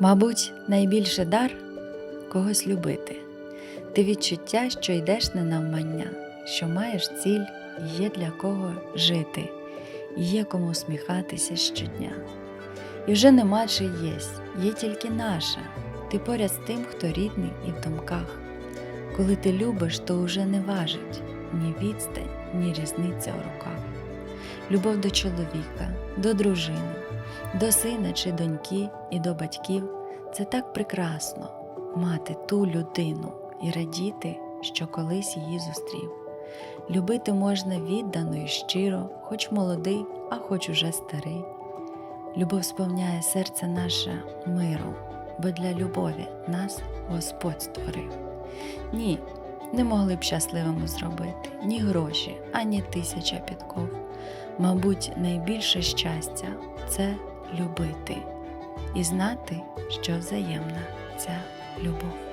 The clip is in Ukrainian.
Мабуть, найбільший дар когось любити. Ти відчуття, що йдеш не навмання, що маєш ціль, є для кого жити, є кому усміхатися щодня. І вже нема чиєсь, є тільки наша. Ти поряд з тим, хто рідний і в думках. Коли ти любиш, то уже не важить ні відстань, ні різниця у руках. Любов до чоловіка, до дружини, до сина чи доньки і до батьків це так прекрасно мати ту людину і радіти, що колись її зустрів. Любити можна віддано і щиро, хоч молодий, а хоч уже старий. Любов сповняє серце наше миром, бо для любові нас Господь створив. Ні, не могли б щасливими зробити ні гроші, ані тисяча підков. Мабуть, найбільше щастя це любити і знати, що взаємна ця любов.